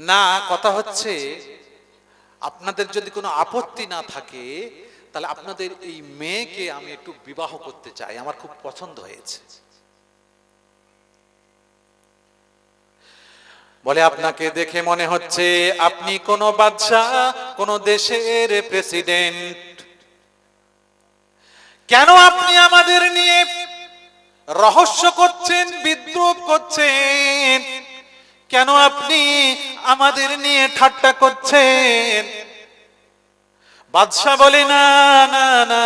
না, কথা হচ্ছে আপনাদের যদি কোনো আপত্তি না থাকে, তাহলে আপনাদের এই মেয়েকে আমি একটু বিবাহ করতে চাই, আমার খুব পছন্দ হয়েছে। বলে, আপনাকে দেখে মনে হচ্ছে আপনি কোন বাদশাহ, কোন দেশের প্রেসিডেন্ট। কেন আপনি আমাদের নিয়ে রহস্য করছেন, বিদ্রুপ করছেন? কেন আপনি আমাদের নিয়ে ঠাট্টা করছেন। বাদশাহ বলে, না না না,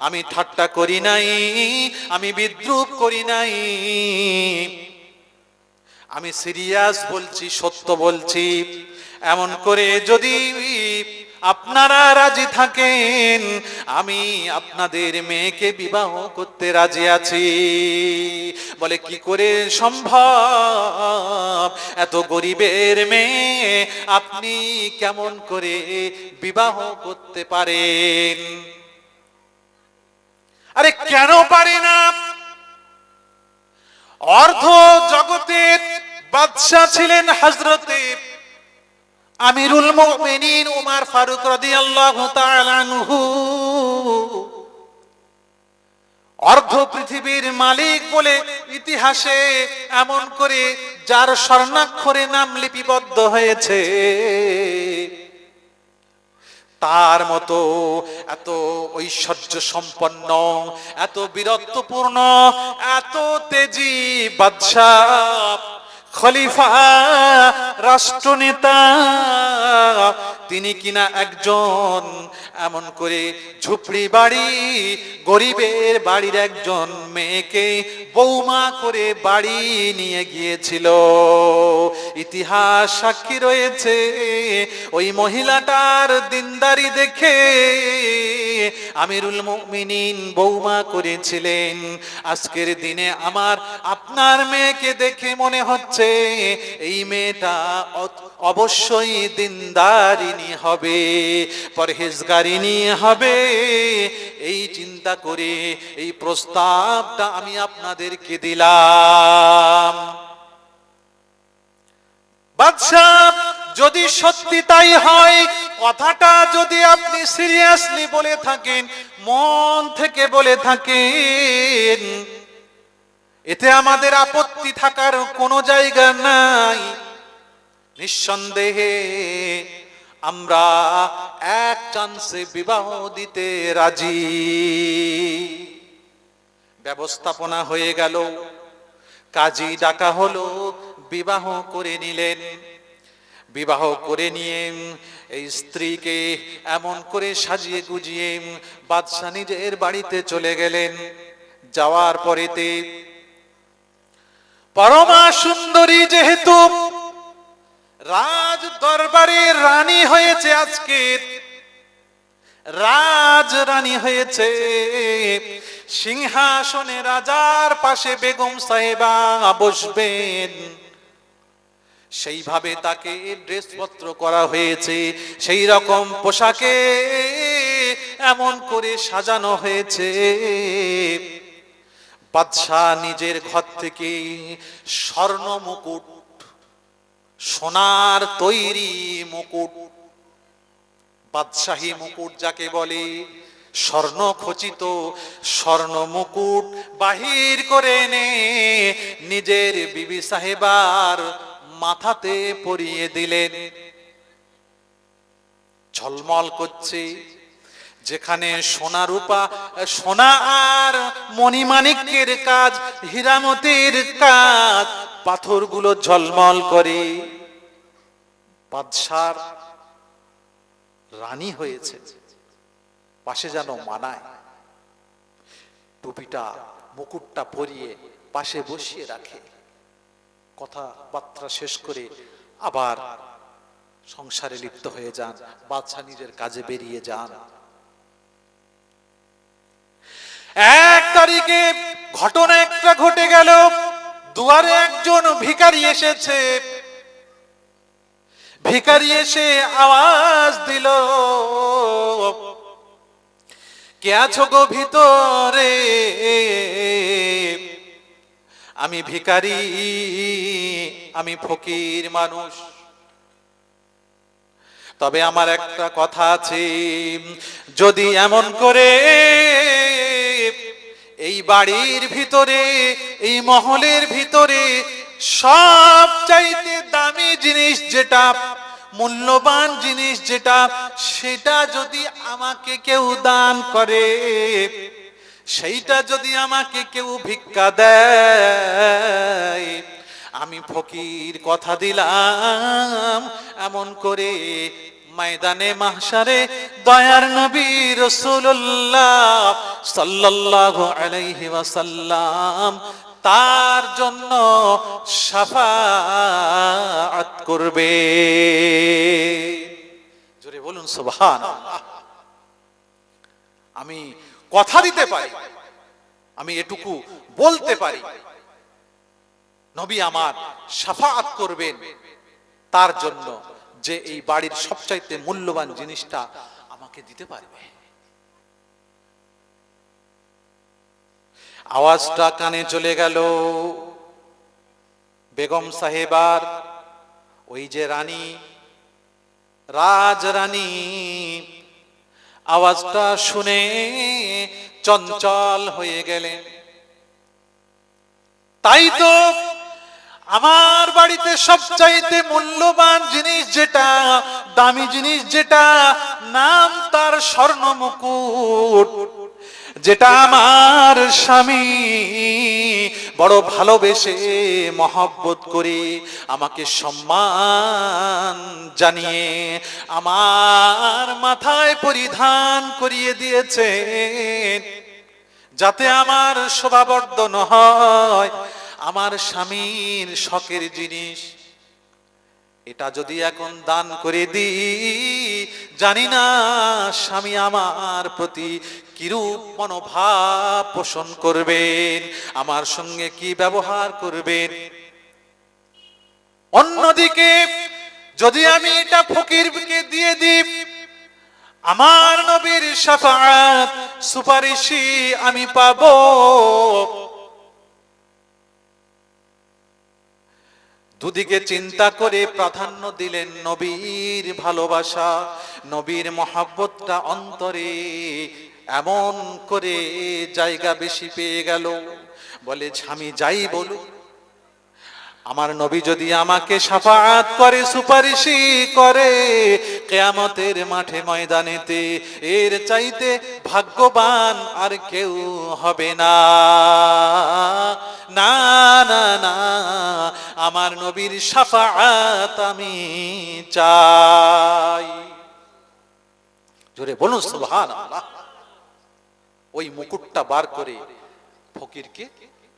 আমি ঠাট্টা করি নাই, আমি বিদ্রুপ করি নাই। আমি সিরিয়াস বলছি, সত্য বলছি। এমন করে যদি আপনারা রাজি থাকেন? আমি আপনাদের মেয়েকে বিবাহ করতে রাজি আছি। বলে, কি করে সম্ভব? এত গরিবের মেয়ে আপনি কেমন করে বিবাহ করতে পারেন? আরে, কেন পারে না? অর্ধ জগতের বাদশাহ ছিলেন হজরতে আমিরুল মুমিনিন উমার ফারুক রাদিয়াল্লাহু তাআলা আনহু। অর্ধ পৃথিবীর মালিক বলে ইতিহাসে এমন করে যার স্বর্ণাক্ষরে নাম লিপিবদ্ধ হয়েছে। তার মতো এত ঐশ্বর্য সম্পন্ন, এত বীরত্বপূর্ণ, এত তেজি বাদশাহ খলিফা রাষ্ট্রনেতা তিনি কিনা একজন এমন করে ঝুপড়ি বাড়ি, গরিবের বাড়ির একজন মেয়েকে বৌমা করে বাড়ি নিয়ে গিয়েছিল। ইতিহাস সাক্ষী রয়েছে, ওই মহিলাটার দিনদারি দেখে আমিরুল মুমিনিন বৌমা করেছিলেন। আজকের দিনে আমার আপনার মেয়েকে দেখে মনে হচ্ছে, এই মেয়েটা অবশ্যই দিনদারিনী হবে। পরহেজগারিনী হবে। এই চিন্তা করে, এই প্রস্তাবটা আমি আপনাদেরকে দিলাম। বাদশাহ, যদি সত্যি তাই হয়, কথাটা যদি আপনি সিরিয়াসলি বলে থাকেন, মন থেকে বলে থাকেন, এতে আমাদের আপত্তি থাকার কোনো জায়গা নাই। নিঃসন্দেহে আমরা এক চান্সে বিবাহ দিতে রাজি। ব্যবস্থাপনা হয়ে গেল। কাজী ডাকা হলো, বিবাহ করে নিলেন। বিবাহ করে নিয়ে এই স্ত্রীকে এমন করে সাজিয়ে গুজিয়ে বাদশাহ নিজের বাড়িতে চলে গেলেন। যাওয়ার পরেতে পরমা সুন্দরী যেহেতু রাজ দরবারে রানী হয়েছে আজকে। রাজ রানী হয়েছে। সিংহাসনে রাজার পাশে বেগম সাহেবা বসবেন। সেইভাবে তাকে ড্রেসপত্র করা হয়েছে, সেই রকম পোশাকে এমন করে সাজানো হয়েছে। বাদশাহ নিজের ঘর থেকে স্বর্ণ মুকুট সোনার তৈরি মুকুট। বাদশাহী মুকুট যাকে বলে, স্বর্ণ খচিত স্বর্ণ মুকুট বাহির করে এনে নিজের বিবি সাহেবার মাথাতে পরিয়ে দিলেন। ঝলমল করছে যেখানে সোনা রূপা, সোনা আর মণিমাণিক্যের কাজ, হীরামতির কাজ, পাথরগুলো ঝলমল করে। বাদশার রানী হয়েছে, পাশে যেন মানায়। টুপিটা, মুকুটটা পরিয়ে পাশে বসিয়ে রাখে। কথাবার্তা শেষ করে আবার সংসারে লিপ্ত হয়ে যান, বাদশাহ নিজের কাজে বেরিয়ে যান। এক তারিখে ঘটনা একটা ঘটে গেল। দুয়ারে একজন ভিখারি এসেছে। ভিকারি এসে আওয়াজ দিল, কে আছো গো ভিতরে? আমি ভিকারি আমি ফকির মানুষ। তবে আমার একটা কথা আছে, যদি এমন করে এই বাড়ির ভিতরে, এই মহলের ভিতরে সব চাইতে দামি জিনিস যেটা, মূল্যবান জিনিস যেটা, সেটা যদি আমাকে কেউ দান করে, সেইটা যদি আমাকে কেউ ভিক্ষা দেয়, আমি ফকির কথা দিলাম, এমন করে ময়দানে মাহশারে দয়ার নবী রসুল্লাহ সাল্লাল্লাহু আলাইহি ওয়াসাল্লাম তার জন্য সাফাত করবে। জোরে বলুন, সুবহানাল্লাহ। আমি কথা দিতে পারি, আমি এটুকু বলতে পারি। নবী আমার সাফাত করবেন তার জন্য। যে এই বাড়ির সবচাইতে মূল্যবান জিনিসটা আমাকে দিতে পারবে। আওয়াজটা কানে চলে গেল। বেগম সাহেবার ওই যে রানী, রাজ রানী, আওয়াজটা শুনে চঞ্চল হয়ে গেলেন। তাই তো আমার বাড়িতে সবচাইতে মূল্যবান জিনিস যেটা, দামি জিনিস যেটা, নাম তার স্বর্ণ মুকুট। যেটা আমার স্বামী বড় ভালোবেসে মহব্বত করে আমাকে সম্মান জানিয়ে আমার মাথায় পরিধান করিয়ে দিয়েছে যাতে আমার শোভাবর্ধন হয়। আমার স্বামীর শখের জিনিস। এটা যদি এখন দান করে দিই, জানি না স্বামী আমার প্রতি কিরূপ মনোভাব পোষণ করবেন, আমার সঙ্গে কি ব্যবহার করবেন। অন্যদিকে যদি আমি এটা ফকিরকে দিয়ে দিই, আমার নবীর সাফাত সুপারিশি আমি পাবো। দুদিকে চিন্তা করে প্রাধান্য দিলেন নবীর ভালোবাসা, নবীর মহাব্বতটা অন্তরে এমন করে জায়গা বেশি পেয়ে গেল। বলে আমি যাই বলুক আমার নবী যদি আমাকে সাফাত করে সুপারিশি করে, কেয়ামতের মাঠে ময়দানেতে এর চাইতে ভাগ্যবান আর কেউ হবে না। না না না, আমার নবীর সাফাত আমি চাই। জোরে বলুন সুবহান ওই মুকুটটা বার করে ফকিরকে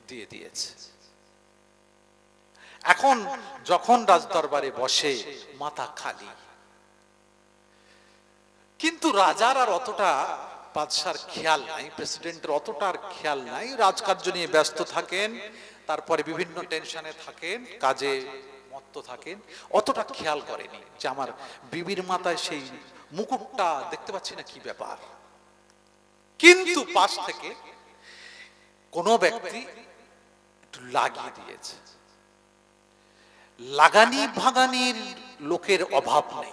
দিয়ে দিয়েছে। এখন যখন রাজদরবারে বসে, মাথা খালি। কিন্তু রাজার আর অতটা বাদশার খেয়াল নাই, প্রেসিডেন্টের অতটা আর খেয়াল নাই। রাজকার্য নিয়ে ব্যস্ত থাকেন, তারপরে বিভিন্ন টেনশনে থাকেন, কাজে মত্ত থাকেন। অতটা খেয়াল করেনি যে আমার বিবির মাথায় সেই মুকুটটা দেখতে পাচ্ছি না কি ব্যাপার। কিন্তু পাশ থেকে কোনো ব্যক্তি একটু লাগিয়ে দিয়েছে। লাগানি ভাগানির লোকের অভাব নেই।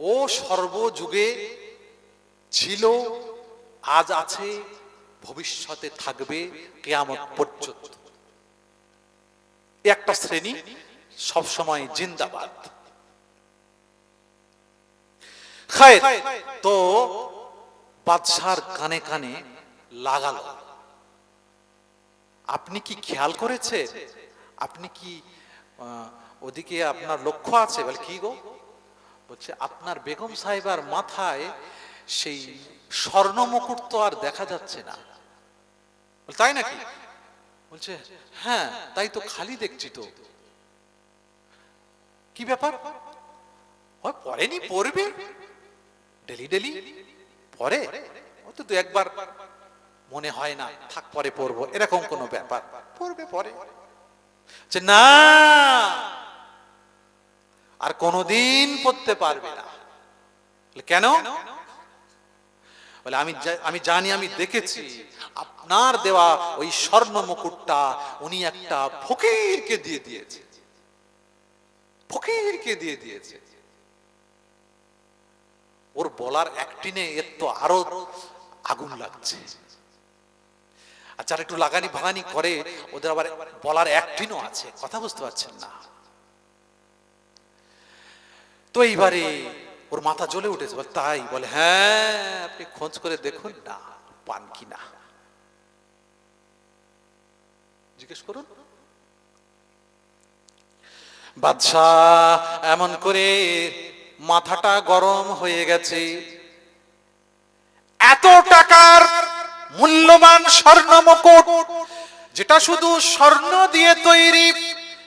ও সর্বযুগে ছিল, আজ আছে, ভবিষ্যতে থাকবে কেয়ামত পর্যন্ত। একটা শ্রেণি সবসময় জিন্দাবাদ। তো বাদশার কানে কানে লাগালো। আপনি কি খেয়াল করেছেন আপনি কি ওদিকে আপনার লক্ষ্য আছে? বলে, কি গো? বলছে, আপনার বেগম সাহেবার মাথায় সেই স্বর্ণ মুকুট তো আর দেখা যাচ্ছে না। তাই নাকি? বলছে হ্যাঁ তাই তো খালি দেখছি তো। কি ব্যাপার? পরেনি পড়বে? Daily daily? পরে দু একবার। মনে হয় না, থাক, পরে পড়ব। এরকম কোনো ব্যাপার। পড়বে পরে যে না, আর কোনোদিন পড়তে পারবে না। কেন? বলে, আমি আমি জানি, আমি দেখেছি, আপনার দেওয়া ওই স্বর্ণ মুকুটটা উনি একটা ফকিরকে দিয়ে দিয়েছে। ফকিরকে দিয়ে দিয়েছে। ওর বলার একটিনে এর তো আরও আগুন লাগছে। আর যারা একটু লাগানি ভাগানি করে, ওদের আবার বলার একটিনও আছে। কথা বুঝতে পারছেন না? তো এইবারে ওর মাথা জ্বলে উঠেছে। তাই? বলে হ্যাঁ আপনি খোঁজ করে দেখুন না, পান কি না। জিজ্ঞেস করুন। বাদশাহ এমন করে মাথাটা গরম হয়ে গেছে। এত টাকার মূল্যবান স্বর্ণ মুকুট যেটা শুধু স্বর্ণ দিয়ে তৈরি,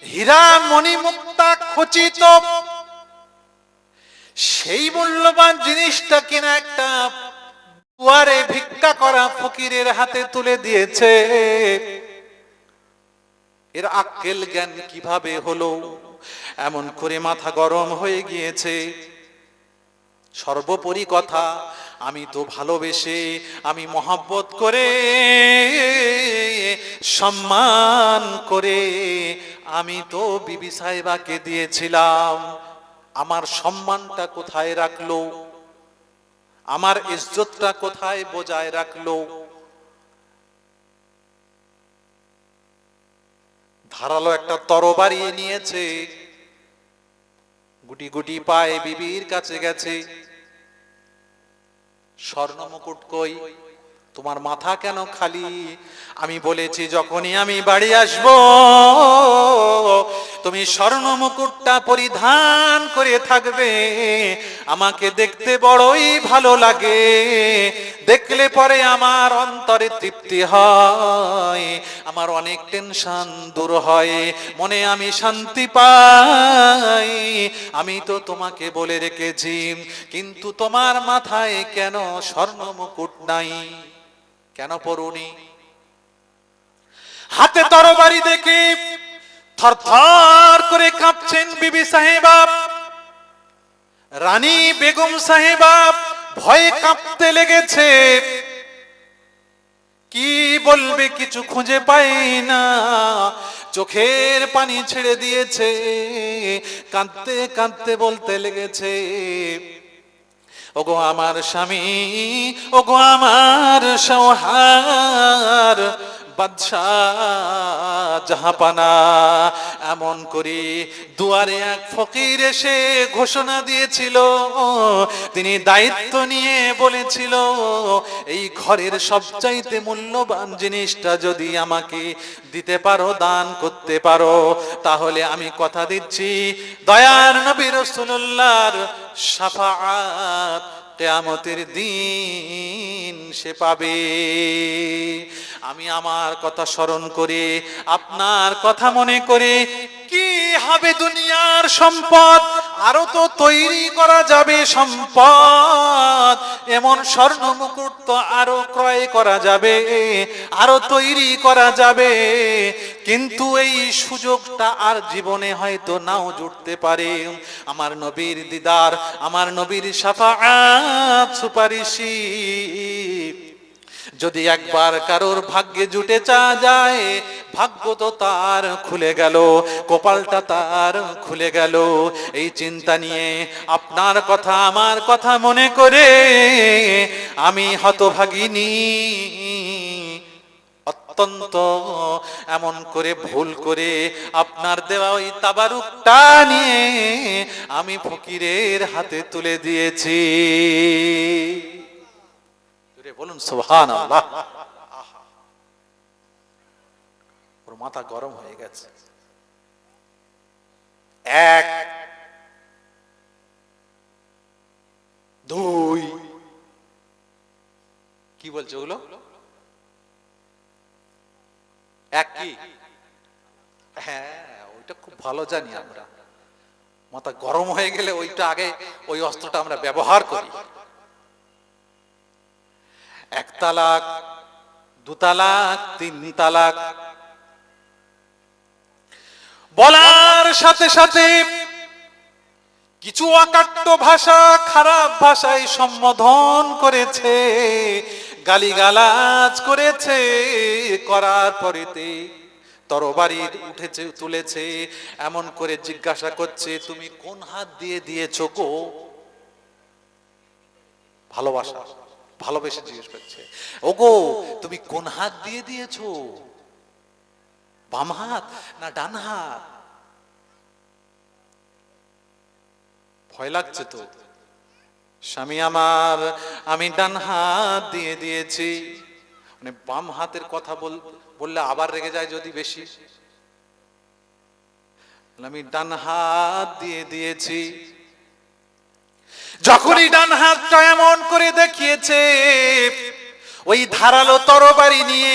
হীরা মণিমুক্তা খচিত। সেই মূল্যবান জিনিসটা কিনা একটা দুয়ারে ভিক্ষা করা ফকিরের হাতে তুলে দিয়েছে। এর আক্কেল জ্ঞান কীভাবে হলো? এমন করে মাথা গরম হয়ে গিয়েছে। সর্বোপরি কথা আমি তো ভালোবেসে, আমি মহাব্বত করে, সম্মান করে, আমি তো বিবি সাহেবাকে দিয়েছিলাম। আমার সম্মানটা কোথায় রাখল? আমার ইজ্জতটা কোথায় বজায় রাখল? ধারালো একটা তরবারি নিয়েছে। গুটি গুটি পায়ে বিবির কাছে গেছে। স্বর্ণ মুকুট কই? তোমার মাথা কেন খালি? আমি বলেছি, যখনই আমি বাড়ি আসব, তুমি স্বর্ণ মুকুটটা পরিধান করে থাকবে। আমাকে দেখতে বড়ই ভালো লাগে। দেখলে পরে আমার অন্তরে তৃপ্তি হয়। আমার অনেক টেনশন দূর হয়। মনে আমি শান্তি পাই। আমি তো তোমাকে বলে রেখেছি, কিন্তু তোমার মাথায় কেন স্বর্ণ মুকুট নাই? কেন পড়ুনি? হাতে তরবারি দেখে থরথর করে কাঁপছেন বিবি সাহেবা রানী বেগম সাহেবা ভয়ে কাঁপতে লেগেছে। কি বলবে কিছু খুঁজে পাই না। চোখের পানি ছেড়ে দিয়েছে। কাঁদতে কাঁদতে বলতে লেগেছে। ওগো আমার স্বামী, ওগো আমার সৌহার এমন করে দুয়ারে এক ফকির এসে ঘোষণা দিয়েছিল। তিনি দায়িত্ব নিয়ে বলেছিল, এই ঘরের সবচাইতে মূল্যবান জিনিসটা যদি আমাকে দিতে পারো, দান করতে পারো, তাহলে আমি কথা দিচ্ছি, দয়ার নবী রসুল্লাহর সাফাআত কেয়ামতের দিন সে পাবে। আমি আমার কথা স্মরণ করে আপনার কথা মনে করে কি হবে দুনিয়ার সম্পদ? আরও তো তৈরি করা যাবে সম্পদ। এমন স্বর্ণ মুকুট তো আরও ক্রয় করা যাবে, আরও তৈরি করা যাবে। কিন্তু এই সুযোগটা আর জীবনে হয়তো নাও জুটতে পারে। আমার নবীর দিদার, আমার নবীর সাফাআত সুপারিশি। যদি একবার কারোর ভাগ্যে জুটে চা যায়, ভাগ্য তো তার খুলে গেল, কপালটা তার খুলে গেল। এই চিন্তা নিয়ে আপনার কথা, আমার কথা মনে করে আমি হতভাগিনী। অত্যন্ত এমন করে, ভুল করে আপনার দেওয়া ওই তাবারুকটা নিয়ে আমি ফকিরের হাতে তুলে দিয়েছি। বলুন সুবহান আল্লাহ ওর মাথা গরম হয়ে গেছে। এক, দুই। কি বলছে ওগুলো? এক কি? হ্যাঁ ওইটা খুব ভালো জানি আমরা। মাথা গরম হয়ে গেলে ওইটা আগে, ওই অস্ত্রটা আমরা ব্যবহার করি। এক তালাক, দু তালাক, তিন তালাক। বলার সাথে সাথে কিছু অকাট্য ভাষা, খারাপ ভাষায় সম্বোধন করেছে, গালিগালাজ করেছে, করার পরেতে তরবারি উঠেছে, তুলেছে, এমন করে জিজ্ঞাসা করছে, তুমি কোন হাত দিয়ে দিয়েছ কো ভালোবাসা। ভালোবেসে জিজ্ঞেস করছে, ওগো, তুমি কোন হাত দিয়ে দিয়েছ? বাম হাত না ডান হাত? ভয় লাগছে তো। স্বামী আমার, আমি ডান হাত দিয়ে দিয়েছি। মানে বাম হাতের কথা বল- বললে আবার রেগে যায় যদি বেশি। আমি ডান হাত দিয়ে দিয়েছি। যখনই ডান হাতটা এমন করে দেখিয়েছে, ওই ধারালো তরবারি নিয়ে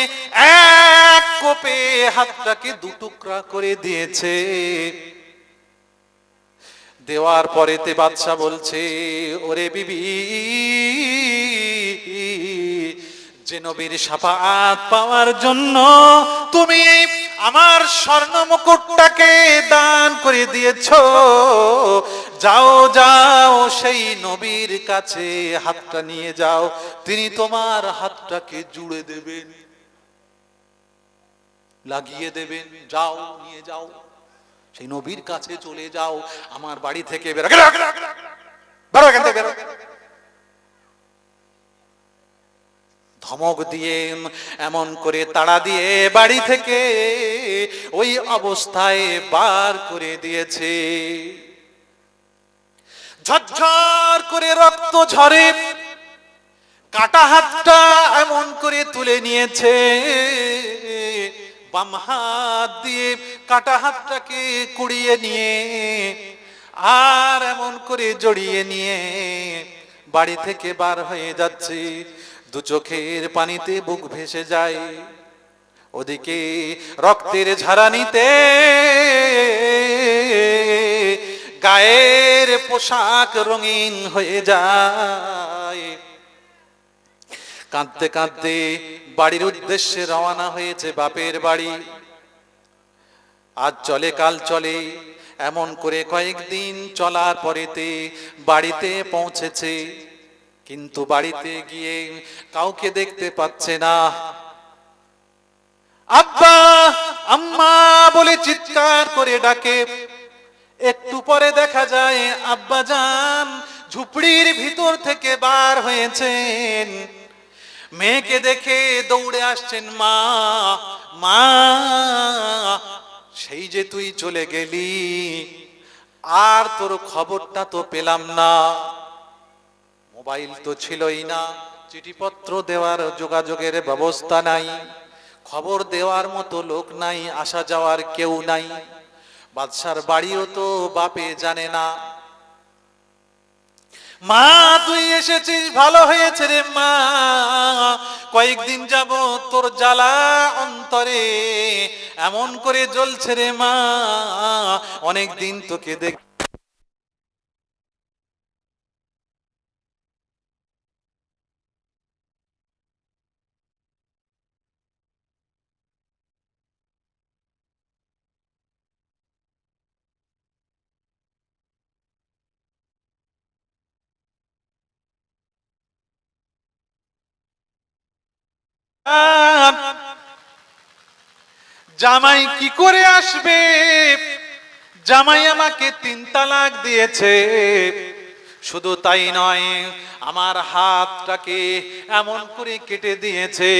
এক কোপে হাতটাকে দুটুকরা করে দিয়েছে। দেওয়ার পরেতে বাদশা বলছে, ওরে বিবি, যে নবীর সাফাত পাওয়ার জন্য তুমি আমার স্বর্ণ মুকুটটাকে দান করে দিয়েছ যাও যাও সেই নবীর কাছে হাতটা নিয়ে যাও। তিনি তোমার হাতটাকে জুড়ে দেবেন, লাগিয়ে দেবেন। যাও, নিয়ে যাও। সেই নবীর কাছে চলে যাও। আমার বাড়ি থেকে। ধমক দিয়ে, এমন করে তাড়া দিয়ে বাড়ি থেকে ওই অবস্থায় বার করে দিয়েছে। ঝরঝর করে রক্ত ঝরে। কাটা হাতটা এমন করে তুলে নিয়েছে। বাম হাত দিয়ে কাটা হাতটাকে কুড়িয়ে নিয়ে আর এমন করে জড়িয়ে নিয়ে বাড়ি থেকে বার হয়ে যাচ্ছে। দু চোখের পানিতে বুক ভেসে যায়। ওদিকে রক্তের ঝাড়ানিতে গায়ের পোশাক রঙিন হয়ে যায়। কাঁদতে কাঁদতে বাড়ির উদ্দেশ্যে রওনা হয়েছে বাপের বাড়ি। আজ চলে, কাল চলে, এমন করে কয়েকদিন চলার পরেতে বাড়িতে পৌঁছেছে। কিন্তু বাড়িতে গিয়ে কাউকে দেখতে পাচ্ছে না। আব্বা, আম্মা বলে চিৎকার করে ডাকে। একটু পরে দেখা যায় আব্বা যান ঝুপড়ির ভিতর থেকে বার হয়েছেন। মেয়েকে দেখে দৌড়ে আসছেন, মা মা, সেই যে তুই চলে গেলি, আর তোর খবরটা তো পেলাম না। মোবাইল তো ছিলই না, চিঠিপত্র দেওয়ার যোগাযোগের ব্যবস্থা নাই, খবর দেওয়ার মতো লোক নাই, আসা যাওয়ার কেউ নাই। বাদশার বাড়িও তো বাপে জানে না। মা, তুই এসেছিস, ভালো হয়েছে রে মা। কয়েকদিন যাব তোর জ্বালা অন্তরে এমন করে জ্বলছে রে মা। অনেকদিন তোকে দেখ জামাই কি করে আসবে? জামাই আমাকে তিন তালাক দিয়েছে। শুধু তাই নয়, আমার হাতটাকে এমন করে কেটে দিয়েছে।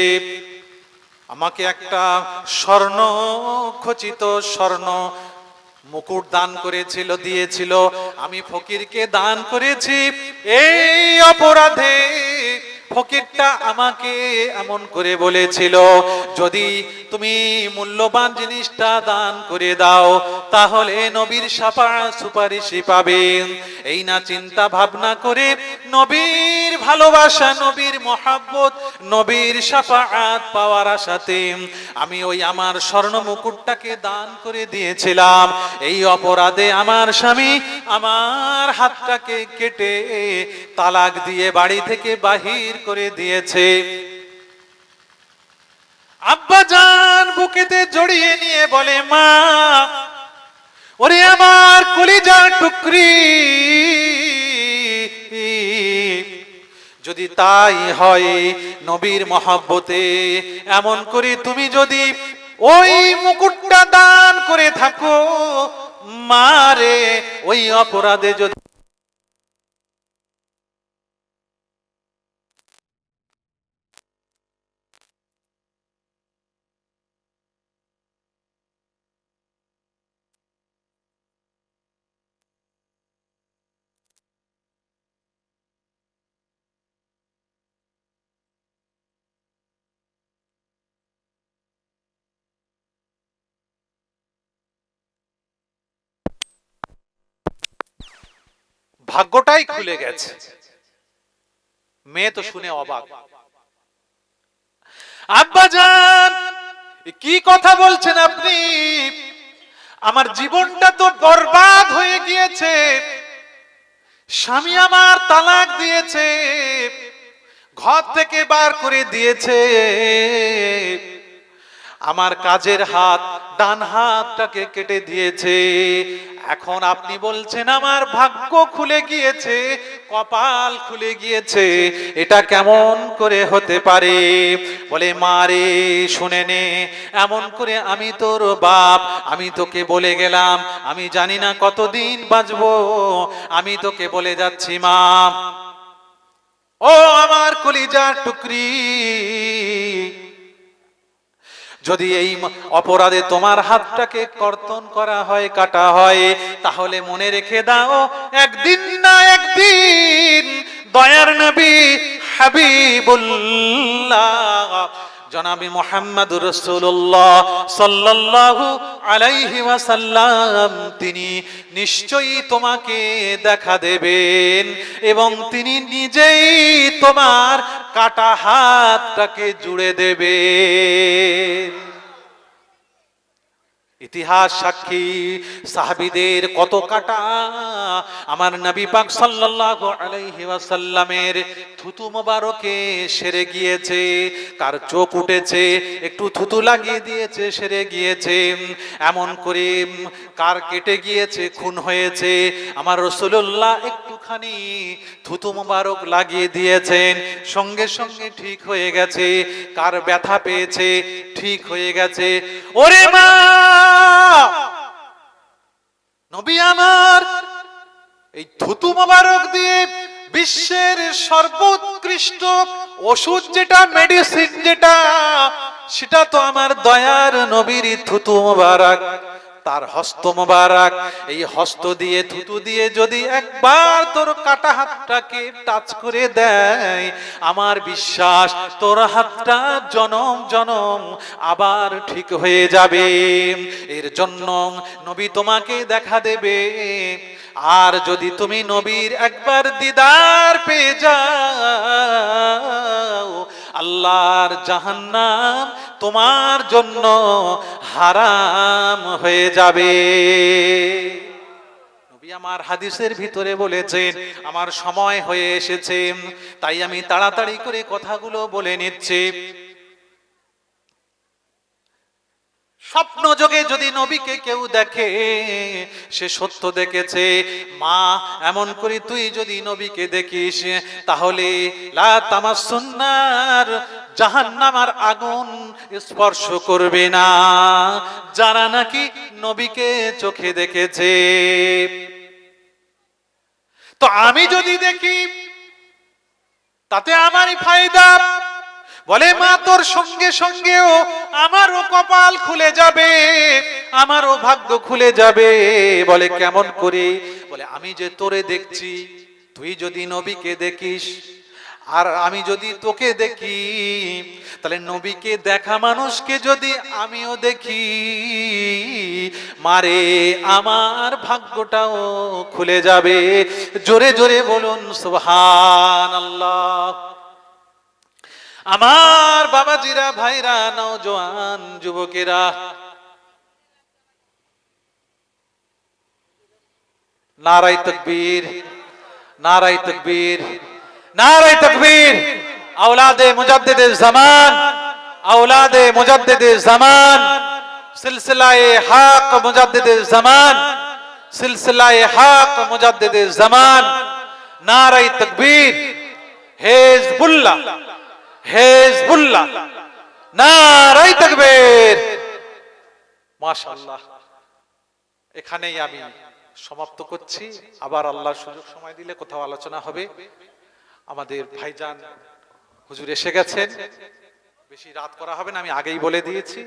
আমাকে একটা স্বর্ণ, খচিত স্বর্ণ মুকুট দান করেছিল, দিয়েছিল। আমি ফকিরকে দান করেছি। এই অপরাধে ফকিরটা আমাকে এমন করে বলেছিল, যদি তুমি মূল্যবান জিনিসটা দান করে দাও, তাহলে নবীর সাপা সুপারিশি পাবে এই না চিন্তা ভাবনা করে নবীর ভালোবাসা, নবীর মহাব্বত, নবীর সাফাআত পাওয়ার আশাতে আমি ওই আমার স্বর্ণ মুকুটটাকে দান করে দিয়েছিলাম। এই অপরাধে আমার স্বামী আমার হাতটাকে কেটে তালাক দিয়ে বাড়ি থেকে বাহির করে দিয়েছে। আব্বা জান বুকেতে জড়িয়ে নিয়ে বলে, মা, ওরে আমার কলিজা টুকরি। যদি তাই হয় নবীর মহাব্বতে, এমন করে তুমি যদি ওই মুকুটটা দান করে থাকো মারে ওই অপরাধে যদি ভাগ্যটাই খুলে গেছে। মেয়ে তো শুনে অবাক। আব্বাজান, কি কথা বলছেন আপনি? আমার জীবনটা তো বরবাদ হয়ে গিয়েছে। স্বামী আমার তালাক দিয়েছে। ঘর থেকে বার করে দিয়েছে। আমার কাজের হাত, ডান হাতটাকে কেটে দিয়েছে। এখন আপনি বলছেন, আমার ভাগ্য খুলে গিয়েছে, কপাল খুলে গিয়েছে, এটা কেমন করে হতে পারে? বলে মারে শুনে নে, এমন করে আমি তোর বাপ, আমি তোকে বলে গেলাম, আমি জানি না কতদিন বাঁচবো, আমি তোকে বলে যাচ্ছি, মা। ও আমার কলিজার টুকরি যদি এই অপরাধে তোমার হাতটাকে কর্তন করা হয়, কাটা হয়, তাহলে মনে রেখে দাও, একদিন না একদিন, দয়ার নবী হাবিবুল্লাহ জনাবি মোহাম্মদ রসুল্লাহ সাল্লাল্লাহু আলাইহি ওয়াসাল্লাম, তিনি নিশ্চয়ই তোমাকে দেখা দেবেন এবং তিনি নিজেই তোমার কাটা হাতটাকে জুড়ে দেবেন। ইতিহাস সাক্ষী, সাহাবিদের কত কাটা। আমার নবী পাক সাল্লাল্লাহু আলাইহি ওয়াসাল্লামের থুতু মোবারকে সেরে গিয়েছে কার চোখ উঠেছে, একটু থুতু লাগিয়ে দিয়েছে, সেরে গিয়েছে। এমন করে কার কেটে গিয়েছে, খুন হয়েছে। আমার রসুল্লাহ একটুখানি থুতু মোবারক লাগিয়ে দিয়েছেন। সঙ্গে সঙ্গে ঠিক হয়ে গেছে। কার ব্যথা পেয়েছে? ঠিক হয়ে গেছে। ওরে মা! নবী আমার, এই থুতু মোবারক দিয়ে বিশ্বের সর্বোৎকৃষ্ট ওষুধ যেটা মেডিসিন যেটা, সেটা তো আমার দয়ার নবীর থুতু মোবারক। তার হস্ত মোবারক, এই হস্ত দিয়ে থুতু দিয়ে যদি একবার তোর কাটা হাতটাকে টাচ করে দেয়, আমার বিশ্বাস তোর হাতটা জনম জনম আবার ঠিক হয়ে যাবে। এর জন্য নবী তোমাকে দেখা দেবে। আর যদি তুমি নবীর একবার দিদার পেয়ে যাও আল্লাহর জাহান্নাম তোমার জন্য হারাম হয়ে যাবে। আমার হাদিসের ভিতরে বলেছেন, আমার সময় হয়ে এসেছে, তাই আমি তাড়াতাড়ি করে কথাগুলো বলে নিচ্ছি। স্বপ্ন যোগে যদি নবীকে কেউ দেখে, সে সত্য দেখেছে, মা, এমন করে তুই যদি নবীকে দেখিস, তাহলে লা তামাসুন্নার জাহান্নামার আগুন স্পর্শ করবে না। যারা নাকি নবীকে চোখে দেখেছে। তো আমি যদি দেখি, তাতে আমারই ফায়দা। বলে, মা, তোর সঙ্গে সঙ্গেও আমারও কপাল খুলে যাবে, আমারও ভাগ্য খুলে যাবে। বলে, কেমন করে? বলে, আমি যে তোরে দেখছি, তুই যদি নবীকে দেখিস, আর আমি যদি তোকে দেখি, তাহলে নবীকে দেখা মানুষকে যদি আমিও দেখি, মারে, আমার ভাগ্যটাও খুলে যাবে। জোরে জোরে বলুন সুবহান আল্লাহ আমার বাবাজিরা ভাইরা নওজোয়ান যুবকেরা নারাই তকবীর নারাই তকবীর নারাই তকবীর আওলাদে মুজাদ্দিদে জামান আওলাদে মুজাদ্দিদে জামান সিলসিলায়ে হক মুজাদ্দিদে জামান সিলসিলায়ে হক মুজাদ্দিদে জামান নারাই তাকবীর হেজবুল্লাহ হেজবুল্লাহ নারাই তাকবীর। মাশাআল্লাহ, এখানেই আমি সমাপ্ত করছি। আবার আল্লাহ সুযোগ সময় দিলে কোথাও আলোচনা হবে। আমাদের ভাইজান হুজুর এসে গেছেন। বেশি রাত করা হবে না, আমি আগেই বলে দিয়েছি।